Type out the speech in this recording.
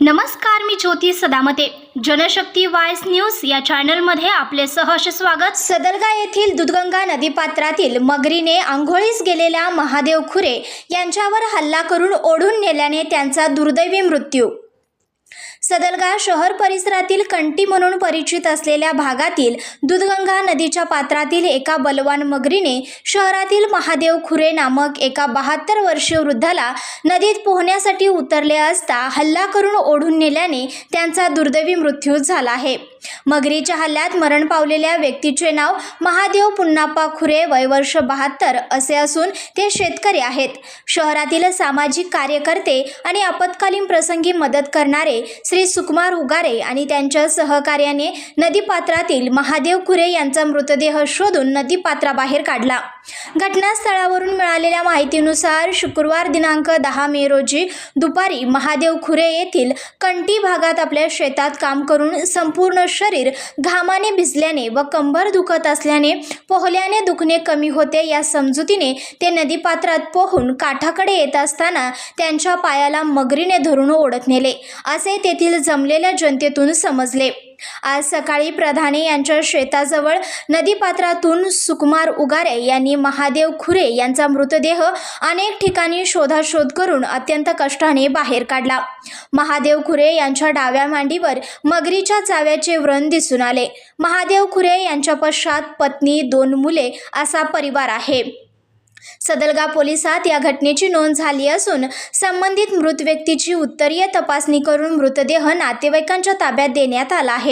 नमस्कार मी ज्योती सदामते. जनशक्ती वायस न्यूज या चॅनलमध्ये आपले सहर्ष स्वागत. सदलगा येथील दुधगंगा नदीपात्रातील मगरीने आंघोळीस गेलेल्या महादेव खुरे यांच्यावर हल्ला करून ओढून नेल्याने त्यांचा दुर्दैवी मृत्यू. सदलगा शहर परिसरातील कंटी म्हणून परिचित असलेल्या भागातील दूधगंगा नदीच्या पात्रातील एका बलवान मगरीने शहरातील महादेव खुरे नामक एका बहात्तर वर्षीय वृद्धाला नदीत पोहण्यासाठी उतरले असता हल्ला करून ओढून नेल्याने त्यांचा दुर्दैवी मृत्यू झाला आहे. मगरीच्या हल्ल्यात मरण पावलेल्या व्यक्तीचे नाव महादेव पुन्नाप्पा खुरे वयवर्ष बहात्तर असे असून ते शेतकरी आहेत. शहरातील सामाजिक कार्यकर्ते आणि आपत्कालीन प्रसंगी मदत करणारे श्री सुकुमार उगारे आणि त्यांच्या सहकार्याने नदीपात्रातील महादेव खुरे यांचा मृतदेह शोधून नदीपात्राबाहेर काढला. घटनास्थळावरून मिळालेल्या माहितीनुसार शुक्रवार दिनांक दहा मे रोजी दुपारी महादेव खुरे येथील कंटी भागात आपल्या शेतात काम करून संपूर्ण शरीर घामाने भिजल्याने व कंबर दुखत असल्याने पोहल्याने दुखणे कमी होते या समजुतीने ते नदीपात्रात पोहून काठाकडे येत असताना त्यांच्या पायाला मगरीने धरून ओढत नेले असे तेथील जमलेल्या जनतेतून समजले. आज सकाळी प्रधाने यांच्या शेताजवळ नदीपात्रातून सुकुमार उगारे यांनी महादेव खुरे यांचा मृतदेह अनेक ठिकाणी शोधाशोध करून अत्यंत कष्टाने बाहेर काढला. महादेव खुरे यांच्या डाव्या मांडीवर मगरीच्या चाव्याचे व्रण दिसून आले. महादेव खुरे यांच्या पश्चात पत्नी दोन मुले असा परिवार आहे. सदलगा पोलिसात या घटनेची नोंद झाली असून संबंधित मृत व्यक्तीची उत्तरीय तपासणी करून मृतदेह नातेवाईकांच्या ताब्यात देण्यात आला आहे.